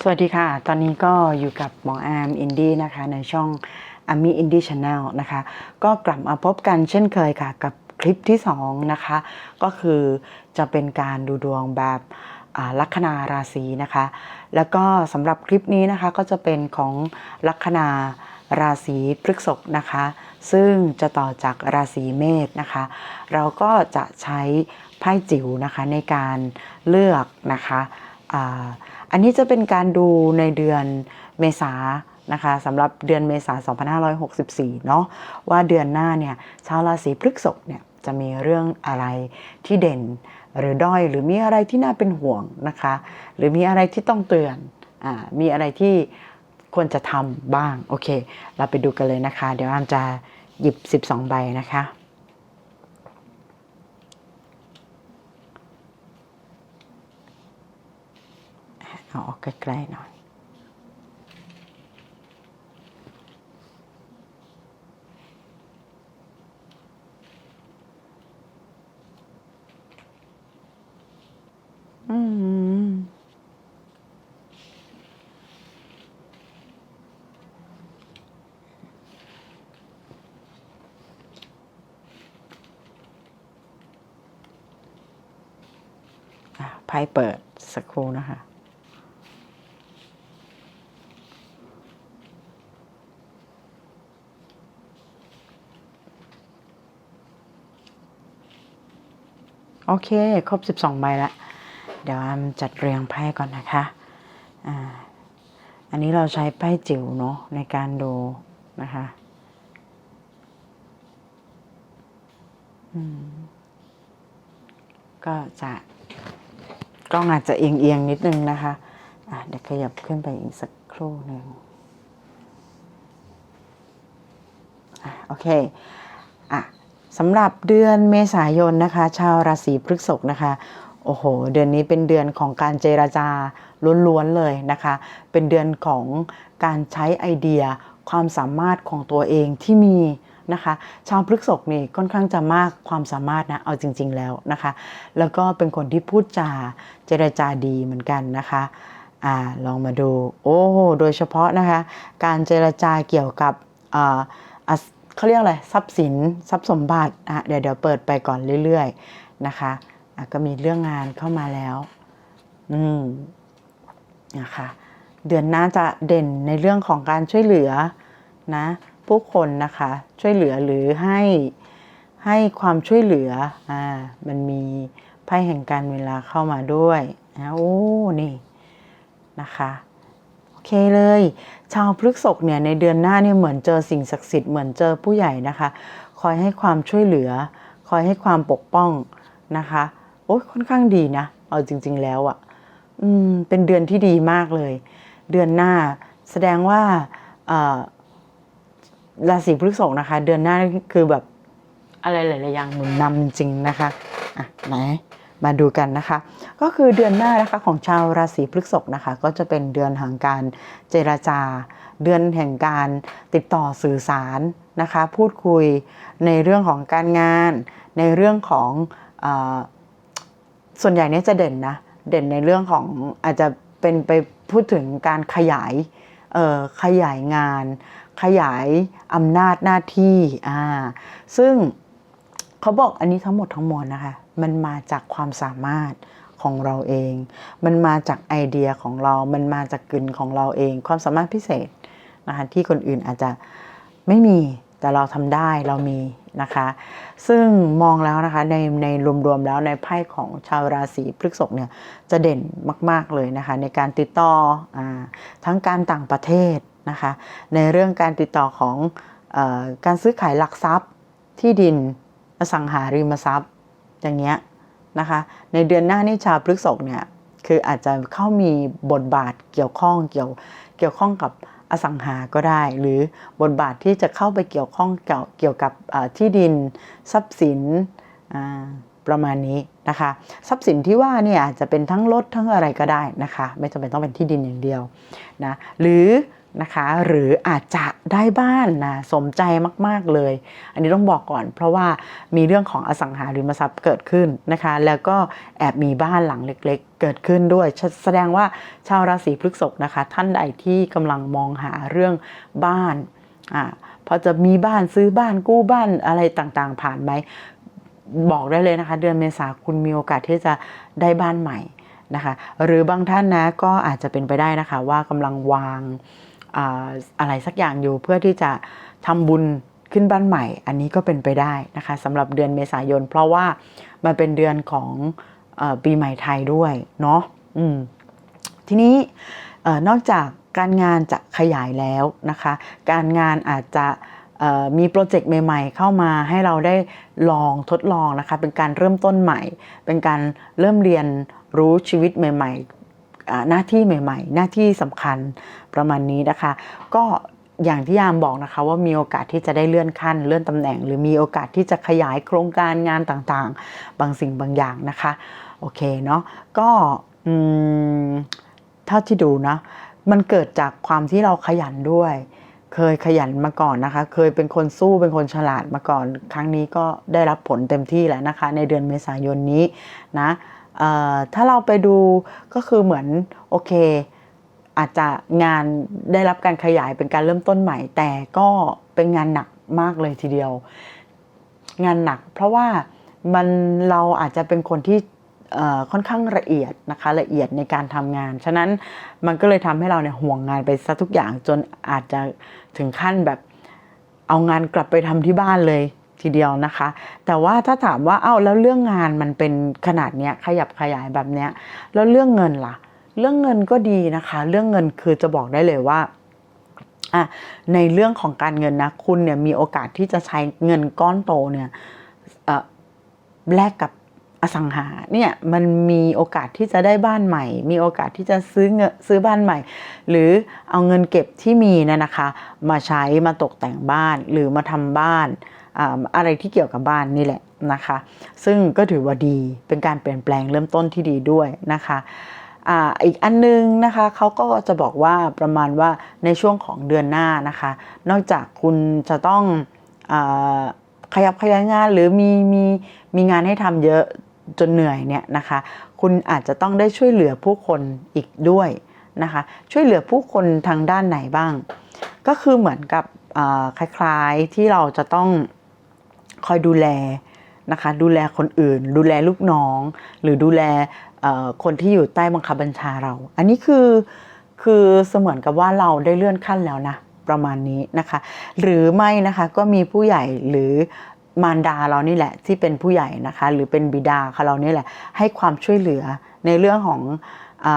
สวัสดีค่ะ ตอนนี้ก็อยู่กับหมอแอมอินดี้นะคะ ในช่องอามีอินดี้ชาแนลนะคะ ก็กลับมาพบกันเช่นเคยค่ะ กับคลิปที่ 2 นะคะ ก็คือจะเป็นการดูดวงแบบลัคนาราศีนะคะ แล้วก็สำหรับคลิปนี้นะคะก็จะเป็นของลัคนาราศีพฤษภนะคะ ซึ่งจะต่อจากราศีเมษนะคะ เราก็จะใช้ไพ่จิ๋วนะคะในการเลือกนะคะ อันนี้จะเป็นการดูในเดือนเมษานะคะสำหรับเดือนเมษา2564 เนาะว่าเดือนหน้าเนี่ยชาวราศีพฤษภเนี่ยจะมีเรื่องอะไรที่เด่นหรือด้อยหรือมีอะไรที่น่าเป็นห่วงนะคะ หรือมีอะไรที่ต้องเตือนอามีอะไรที่ควรจะทำบ้าง โอเค เราไปดูกันเลยนะคะ เดี๋ยวอามจะหยิบ 12 ใบนะคะ เอาออกใกล้ๆหน่อยอืมอะไพ่เปิดสักครู่นะคะ โอเค ครบ 12 ใบแล้วเดี๋ยวอามจัดเรียงไพ่ก่อนนะคะอ่าอันนี้เราใช้ไพ่จิ๋วเนาะในการดูนะคะอืมก็จะกล้องอาจจะเอียงๆนิดนึงนะคะอะเดี๋ยวขยับขึ้นไปอีกสักครู่หนึ่งอะโอเค สำหรับเดือนเมษายนนะคะ ชาวราศีพฤษภนะคะโอ้โห เดือนนี้เป็นเดือนของการเจราจาล้วนๆเลยนะคะ เป็นเดือนของการใช้ไอเดียความสามารถของตัวเองที่มีนะคะ ชาวพฤษภนี่ค่อนข้างจะมากความสามารถนะ เอาจริง ๆแล้วนะคะ แล้วก็เป็นคนที่พูดจาเจรจาดีเหมือนกันนะคะอ่าลองมาดู โอ้โห โดยเฉพาะนะคะ การเจรจาเกี่ยวกับอ่า เขาเรียกอะไรทรัพย์สินทรัพย์สมบัติอะเดี๋ยวเดี๋ยวเปิดไปก่อนเรื่อยๆนะคะอะก็มีเรื่องงานเข้ามาแล้ว อืมนะคะเดือนหน้าจะเด่นในเรื่องของการช่วยเหลือนะผู้คนนะคะช่วยเหลือหรือให้ให้ความช่วยเหลืออ่ามันมีไพ่แห่งการเวลาเข้ามาด้วยนะโอ้นี่นะคะ เคเลย ชาวพฤกษภเนี่ยในเดือนหน้าเนี่ยเหมือนเจอสิ่งศักดิ์สิทธิ์เหมือนเจอผู้ใหญ่นะคะ คอยให้ความช่วยเหลือ คอยให้ความปกป้องนะคะโอ้ยค่อนข้างดีนะเอาจริง ๆ แล้วอะ่ะอืมเป็นเดือนที่ดีมากเลย เดือนหน้าแสดงว่าอ่อราศีพฤษภนะคะ เดือนหน้าคือแบบอะไรหลายๆอย่างหนุนนำจริงๆนะคะอะไหน มาดูกันนะคะ ก็คือเดือนหน้านะคะของชาวราศีพฤษภนะคะ ก็จะเป็นเดือนแห่งการเจรจา เดือนแห่งการติดต่อสื่อสารนะคะ พูดคุยในเรื่องของการงาน ในเรื่องของอส่วนใหญ่เนี่ยจะเด่นนะ เด่นในเรื่องของอาจจะเป็นไปพูดถึงการขยายขยายงาน ขยายอำนาจหน้าที่อ่าซึ่ง เขาบอกอันนี้ทั้งหมดทั้งมวลนะคะ มันมาจากความสามารถของเราเอง มันมาจากไอเดียของเรา มันมาจากกลิ่นของเราเอง ความสามารถพิเศษนะคะที่คนอื่นอาจจะไม่มีแต่เราทำได้เรามีนะคะ ซึ่งมองแล้วนะคะในในรวมๆแล้วในไพ่ของชาวราศีพฤษภเนี่ยจะเด่นมาก ๆเลยนะคะ ในการติดต่ออทั้งการต่างประเทศนะคะ ในเรื่องการติดต่อของอการซื้อขายหลักทรัพย์ที่ดิน อสังหาริมทรัพย์ อย่างเงี้ยนะคะ ในเดือนหน้านี่ชาวพฤกษภเนี่ยคืออาจจะเข้ามีบทบาทเกี่ยวข้องเกี่ยวเกี่ยวข้องกับอสังหาก็ได้ หรือบทบาทที่จะเข้าไปเกี่ยวข้องเกี่ยวเกี่ยวกับที่ดินทรัพย์สินประมาณนี้นะคะ ทรัพย์สินที่ว่าเนี่ยอาจจะเป็นทั้งรถทั้งอะไรก็ได้นะคะ ไม่จำเป็นต้องเป็นที่ดินอย่างเดียวนะหรือ นะคะ หรืออาจจะได้บ้านนะสมใจมาก ๆเลย อันนี้ต้องบอกก่อน เพราะว่ามีเรื่องของอสังหาริมทรัพย์เกิดขึ้นนะคะ แล้วก็แอบมีบ้านหลังเล็ก ๆ เกิดขึ้นด้วย แสดงว่าชาวราศีพฤษภนะคะ ท่านใดที่กำลังมองหาเรื่องบ้านอ่าพอจะมีบ้านซื้อบ้านกู้บ้านอะไรต่างๆ ผ่านไหมบอกได้เลยนะคะ เดือนเมษาคุณมีโอกาสที่จะได้บ้านใหม่นะคะ หรือบางท่านนะก็อาจจะเป็นไปได้นะคะว่ากำลังวาง อะไรสักอย่างอยู่เพื่อที่จะทำบุญขึ้นบ้านใหม่ อันนี้ก็เป็นไปได้นะคะสำหรับเดือนเมษายน เพราะว่ามันเป็นเดือนของอปีใหม่ไทยด้วยเนาะอืมทีนี้นอกจากการงานจะขยายแล้วนะคะ การงานอาจจะมีโปรเจกต์ใหม่ ๆ เข้ามาให้เราได้ลองทดลองนะคะ เป็นการเริ่มต้นใหม่ เป็นการเริ่มเรียนรู้ชีวิตใหม่ๆอ่ หน้าที่ใหม่ ๆ หน้าที่สำคัญประมาณนี้นะคะ ก็อย่างที่ยามบอกนะคะว่ามีโอกาสที่จะได้เลื่อนขั้นเลื่อนตำแหน่ง หรือมีโอกาสที่จะขยายโครงการงานต่างๆ บางสิ่งบางอย่างนะคะโอเคเนาะก็เท่าที่ดูนะมันเกิดจากความที่เราขยันด้วย เคยขยันมาก่อนนะคะ เคยเป็นคนสู้เป็นคนฉลาดมาก่อน ครั้งนี้ก็ได้รับผลเต็มที่แล้วนะคะ ในเดือนเมษายนนี้นะ ถ้าเราไปดูก็คือเหมือนโอเค อาจจะงานได้รับการขยายเป็นการเริ่มต้นใหม่ แต่ก็เป็นงานหนักมากเลยทีเดียว งานหนัก เพราะว่ามันเราอาจจะเป็นคนที่ค่อนข้างละเอียดนะคะละเอียดในการทำงาน ฉะนั้นมันก็เลยทำให้เราเนี่ยห่วงงานไปซะทุกอย่างจนอาจจะถึงขั้นแบบเอางานกลับไปทำที่บ้านเลย ทีเดียวนะคะ แต่ว่าถ้าถามว่าเอ้าแล้วเรื่องงานมันเป็นขนาดเนี้ยขยับขยายแบบเนี้ยแล้วเรื่องเงินล่ะ เรื่องเงินก็ดีนะคะ เรื่องเงินคือจะบอกได้เลยว่าอะในเรื่องของการเงินนะคุณเนี่ยมีโอกาสที่จะใช้เงินก้อนโตเนี่ยแลกกับอสังหาเนี่ยมันมีโอกาสที่จะได้บ้านใหม่ มีโอกาสที่จะซื้อเงซื้อบ้านใหม่ หรือเอาเงินเก็บที่มีเนยนะคะ มาใช้มาตกแต่งบ้านหรือมาทำบ้าน อะไรที่เกี่ยวกับบ้านนี่แหละนะคะ ซึ่งก็ถือว่าดีเป็นการเปลี่ยนแปลงเริ่มต้นที่ดีด้วยนะคะอีกอันนึงนะคะเขาก็จะบอกว่าประมาณว่าในช่วงของเดือนหน้านะคะ นอกจากคุณจะต้องอขยับขยายงานหรือมีมีมีงานให้ทำเยอะจนเหนื่อยเนี่ยนะคะ คุณอาจจะต้องได้ช่วยเหลือผู้คนอีกด้วยนะคะ ช่วยเหลือผู้คนทางด้านไหนบ้าง ก็คือเหมือนกับคล้ายๆที่เราจะต้อง คอยดูแลนะคะดูแลคนอื่น ดูแลลูกน้อง หรือดูแลคนที่อยู่ใต้บังคับบัญชาเรา อันนี้คือคือเสมือนกับว่าเราได้เลื่อนขั้นแล้วนะประมาณนี้นะคะ หรือไม่นะคะก็มีผู้ใหญ่หรือมารดาเรานี่แหละที่เป็นผู้ใหญ่นะคะ หรือเป็นบิดาของเรานี่แหละ ให้ความช่วยเหลือในเรื่องของอ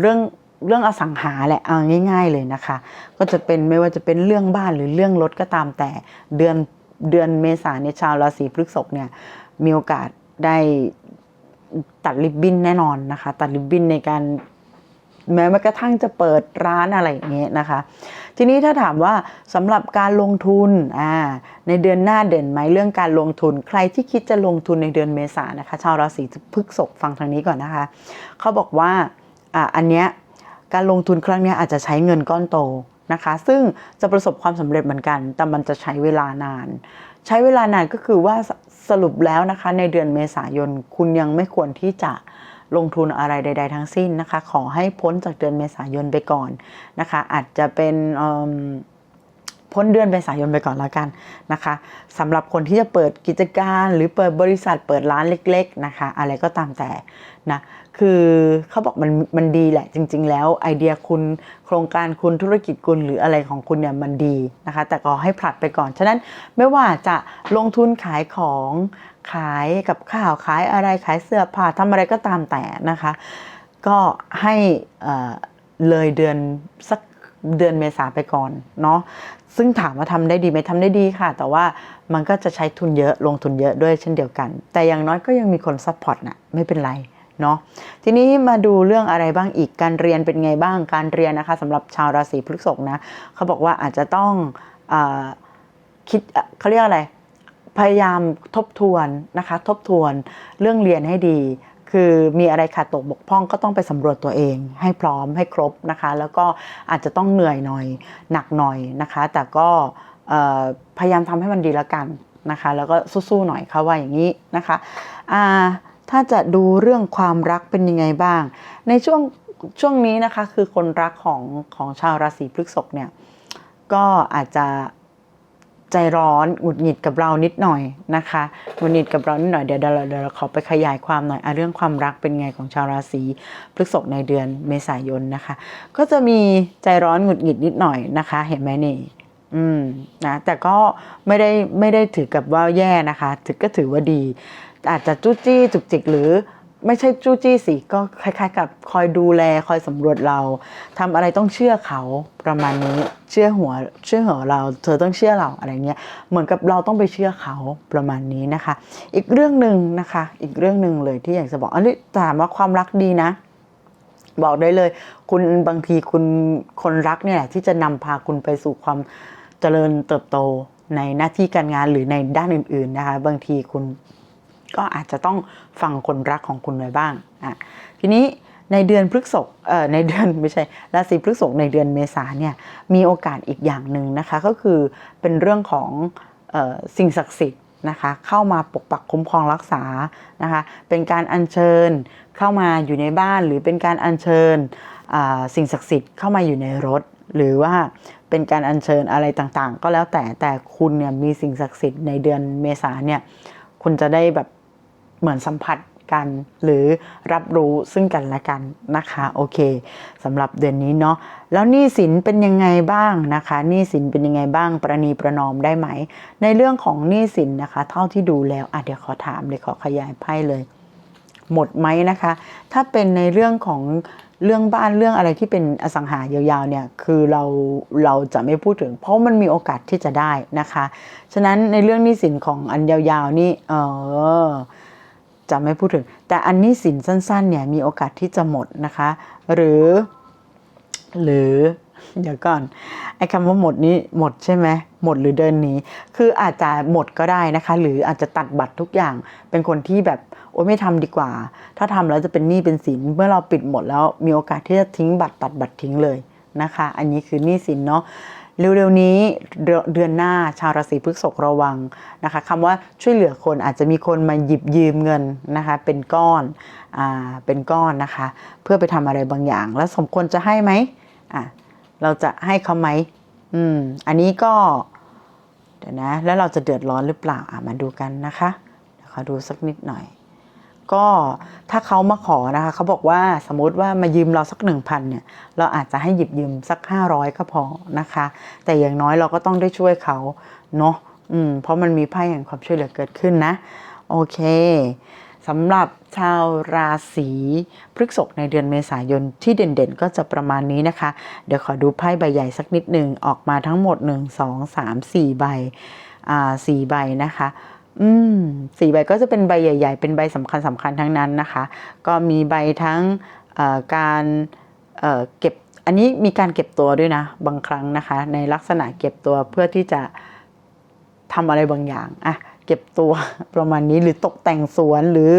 เรื่องเรื่องอสังหาแหละเอาง่าย ๆเลยนะคะ ก็จะเป็นไม่ว่าจะเป็นเรื่องบ้านหรือเรื่องรถก็ตามแต่เดือน เดือนเมษาเนี่ยชาวราศีพฤษภเนี่ยมีโอกาสได้ตัดริบบิ้นแน่นอนนะคะ ตัดริบบิ้นในการแม้กระทั่งจะเปิดร้านอะไรอย่างเงี้ยนะคะ ทีนี้ถ้าถามว่าสำหรับการลงทุนอ่าในเดือนหน้าเด่นไหมเรื่องการลงทุน ใครที่คิดจะลงทุนในเดือนเมษานะคะ ชาวราศีพฤษภฟังทางนี้ก่อนนะคะ เขาบอกว่าอ่าอันเนี้ยการลงทุนครั้งเนี้ยอาจจะใช้เงินก้อนโต นะคะ ซึ่งจะประสบความสำเร็จเหมือนกัน แต่มันจะใช้เวลานาน ใช้เวลานานก็คือว่าสรุปแล้วนะคะ ในเดือนเมษายนคุณยังไม่ควรที่จะลงทุนอะไรใด ๆ ทั้งสิ้นนะคะ ขอให้พ้นจากเดือนเมษายนไปก่อนนะคะ อาจจะเป็นพ้นเดือนเมษายนไปก่อนแล้วกันนะคะสำหรับคนที่จะเปิดกิจการหรือเปิดบริษัทเปิดร้านเล็ก ๆนะคะ อะไรก็ตามแต่นะ คือเขาบอกมันมันดีแหละจริง ๆ แล้วไอเดียคุณโครงการคุณธุรกิจคุณหรืออะไรของคุณเนี่ยมันดีนะคะ แต่ก็ให้ผลัดไปก่อน ฉะนั้นไม่ว่าจะลงทุนขายของขายกับข้าวขายอะไรขายเสื้อผ้าทำอะไรก็ตามแต่นะคะ ก็ให้เอ่อเลยเดือนสักเดือนเมษาไปก่อนเนาะซึ่งถามว่าทำได้ดีไหมทำได้ดีค่ะ แต่ว่ามันก็จะใช้ทุนเยอะลงทุนเยอะด้วยเช่นเดียวกัน แต่อย่างน้อยก็ยังมีคนซัพพอร์ตนะไม่เป็นไร เนาะทีนี้มาดูเรื่องอะไรบ้างอีกการเรียนเป็นไงบ้างการเรียนนะคะสำหรับชาวราศีพฤษภนะเขาบอกว่าอาจจะต้องอคิดเขาเรียกอะไร พยายามทบทวนนะคะทบทวนเรื่องเรียนให้ดีคือมีอะไรขาดตกบกพร่องก็ต้องไปสำรวจตัวเอง ให้พร้อมให้ครบนะคะ แล้วก็อาจจะต้องเหนื่อยหน่อยหนักหน่อยนะคะ แต่ก็พยายามทำให้มันดีล้วกันนะคะ แล้วก็สู้ๆหน่อยค่ะว่าอย่างนี้นะคะอ่า ถ้าจะดูเรื่องความรักเป็นยังไงบ้าง ในช่วงช่วงนี้นะคะคือคนรักของของชาวราศีพฤษภเนี่ยก็อาจจะใจร้อนหงุดหงิดกับเรานิดหน่อยนะคะหงุดหงิดกับเรานิดหน่อยเดี๋ยวเดี๋ยวเราเดี๋ยวเราขอไปขยายความหน่อยอเรื่องความรักเป็นไงของชาวราศีพฤษภในเดือนเมษายนนะคะ ก็จะมีใจร้อนหงุดหงิดนิดหน่อยนะคะ เห็นไหมนี่อืมนะแต่ก็ไม่ได้ไม่ได้ถือกับว่าแย่นะคะ ถือก็ถือว่าดี อาจจะจู้จี้จุกจิกหรือไม่ใช่จู้จี้สิก็คล้ายๆ กับคอยดูแลคอยสำรวจเราทำอะไรต้องเชื่อเขาประมาณนี้เชื่อหัวเชื่อหัวเรา เธอต้องเชื่อเราอะไรเงี้ยเหมือนกับเราต้องไปเชื่อเขาประมาณนี้นะคะ อีกเรื่องหนึ่งนะคะ อีกเรื่องหนึ่งเลยที่อยากจะบอกอันนี้ถามว่าความรักดีนะ บอกได้เลย คุณบางทีคุณคนรักเนี่ยแหละที่จะนำพาคุณไปสู่ความเจริญเติบโตในหน้าที่การงานหรือในด้านอื่น ๆนะคะ บางทีคุณ ก็อาจจะต้องฟังคนรักของคุณไว้บ้างอะทีนี้ในเดือนพฤษภเอ่อในเดือนไม่ใช่ราศีพฤษภในเดือนเมษาเนี่ยมีโอกาสอีกอย่างหนึ่งนะคะก็คือเป็นเรื่องของออสิ่งศักดิ์สิทธิ์นะคะเข้ามาปกปักคุ้มครองรักษานะคะเป็นการอัญเชิญเข้ามาอยู่ในบ้าน หรือเป็นการอัญเชิญสิ่งศักดิ์สิทธิ์เข้ามาอยู่ในรถ หรือว่าเป็นการอัญเชิญอะไรต่างๆ ก็แล้วแต่แต่คุณเนี่ยมีสิ่งศักดิ์สิทธิ์ในเดือนเมษาเนี่ยคุณจะได้แบบ เหมือนสัมผัสกันหรือรับรู้ซึ่งกันและกันนะคะโอเคสำหรับเดือนนี้เนาะแล้วหนี้สินเป็นยังไงบ้างนะคะหนี้สินเป็นยังไงบ้างประนีประนอมได้ไหม ในเรื่องของหนี้สินนะคะ เท่าที่ดูแล้วอะเดี๋ยวขอถามเดี๋ยขอขยายไพ่เลย หมดไหมนะคะ ถ้าเป็นในเรื่องของเรื่องบ้านเรื่องอะไรที่เป็นอสังหายาวๆเนี่ยคือเราเราจะไม่พูดถึง เพราะมันมีโอกาสที่จะได้นะคะ ฉะนั้นในเรื่องหนี้สินของอันยาวๆนี่เออ จะไม่พูดถึง แต่อันนี้สินสั้นๆเนี่ยมีโอกาสที่จะหมดนะคะ หรือ หรือเดี๋ยวก่อนไอ้คำว่าหมดนี้หมดใช่ไหมหมดหรือเดินหนีคืออาจจะหมดก็ได้นะคะ หรืออาจจะตัดบัตรทุกอย่าง เป็นคนที่แบบโอ้ไม่ทำดีกว่า ถ้าทำแล้วจะเป็นหนี้เป็นสินเมื่อเราปิดหมดแล้วมีโอกาสที่จะทิ้งบัตรตัดบัตรทิ้งเลยนะคะ อันนี้คือหนี้สินเนาะ เร็วๆนี้เดือนหน้าชาวราศีพฤษภระวังนะคะคำว่าช่วยเหลือคนอาจจะมีคนมาหยิบยืมเงินนะคะเป็นก้อนอ่าเป็นก้อนนะคะ เพื่อไปทำอะไรบางอย่าง แล้วสมควรจะให้ไหมอะเราจะให้เขาไหมอืมอันนี้ก็เดี๋ยวนะแล้วเราจะเดือดร้อนหรือเปล่าอะมาดูกันนะคะเดี๋ยวขอดูสักนิดหน่อย ก็ถ้าเขามาขอนะคะเขาบอกว่าสมมติว่ามายืมเราสักหนึ่งพันเนี่ยเราอาจจะให้หยิบยืมสักห้าร้อยก็พอนะคะ แต่อย่างน้อยเราก็ต้องได้ช่วยเขาเนาะอืมเพราะมันมีไพ่แห่งความช่วยเหลือเกิดขึ้นนะ โอเคสำหรับชาวราศีพฤษภในเดือนเมษายนที่เด่นๆ ก็จะประมาณนี้นะคะ เดี๋ยวขอดูไพ่ใบใหญ่สักนิดหนึ่งออกมาทั้งหมด 1 2 3 4 ใบอ่าสี่ใบนะคะ อืมสี่ใบก็จะเป็นใบใหญ่ ๆ เป็นใบสำคัญสำคัญทั้งนั้นนะคะ ก็มีใบทั้งการเเก็บอันนี้มีการเก็บตัวด้วยนะ บางครั้งนะคะ ในลักษณะเก็บตัวเพื่อที่จะทำอะไรบางอย่างอะ เก็บตัวประมาณนี้หรือตกแต่งสวนหรือ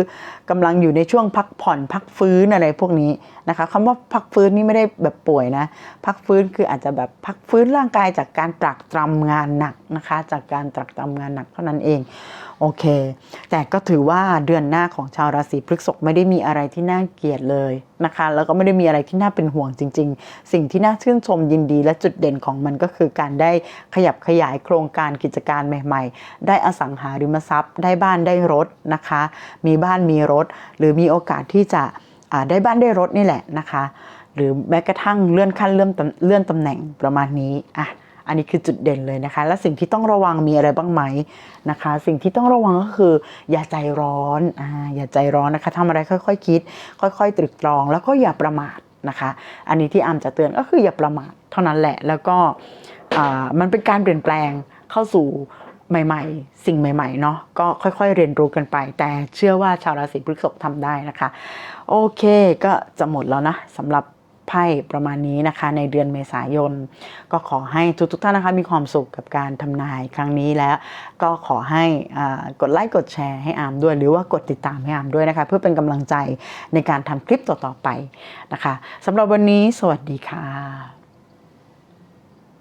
กำลังอยู่ในช่วงพักผ่อนพักฟื้นอะไรพวกนี้นะคะคำว่าพักฟื้นนี่ไม่ได้แบบป่วยนะ พักฟื้นคืออาจจะแบบพักฟื้นร่างกายจากการตรักตรำงานหนักนะคะ จากการตรักตรำงานหนักเท่านั้นเอง โอเค แต่ก็ถือว่าเดือนหน้าของชาวราศีพฤษภไม่ได้มีอะไรที่น่าเกลียดเลยนะคะ แล้วก็ไม่ได้มีอะไรที่น่าเป็นห่วงจริง ๆ สิ่งที่น่าชื่นชมยินดีและจุดเด่นของมันก็คือการได้ขยับขยายโครงการกิจการใหม่ ๆ ได้อสังหาริมทรัพย์ ได้บ้านได้รถนะคะ มีบ้านมีรถ หรือมีโอกาสที่จะได้บ้านได้รถนี่แหละนะคะ หรือแม้กระทั่งเลื่อนขั้นเลื่อนตำเลื่อนตำแหน่งประมาณนี้อะ อันนี้คือจุดเด่นเลยนะคะ และสิ่งที่ต้องระวังมีอะไรบ้างไหมนะคะ สิ่งที่ต้องระวังก็คือ อย่าใจร้อนอ่าอย่าใจร้อนนะคะทำอะไรค่อยๆคคิด ค่อยๆตรึกตรอง แล้วก็อย่าประมาทนะคะ อันนี้ที่อามจะเตือนก็คืออย่าประมาทเท่านั้นแหละแล้วก็อ่ามันเป็นการเปลี่ยนแปลงเข้าสู่ใหม่ๆ สิ่งใหม่ๆ เนาะก็ค่อยๆ เรียนรู้กันไป แต่เชื่อว่าชาวราศีพฤษภทำได้นะคะ โอเคก็จะหมดแล้วนะสำหรับ ไพ่ประมาณนี้นะคะในเดือนเมษายน ก็ขอให้ทุกทุกท่านนะคะมีความสุขกับการทำนายครั้งนี้แล้ว ก็ขอให้กดไลค์กดแชร์ให้อามด้วย หรือว่ากดติดตามให้อามด้วยนะคะ เพื่อเป็นกำลังใจในการทำคลิปต่อๆไปนะคะสำหรับวันนี้สวัสดีค่ะ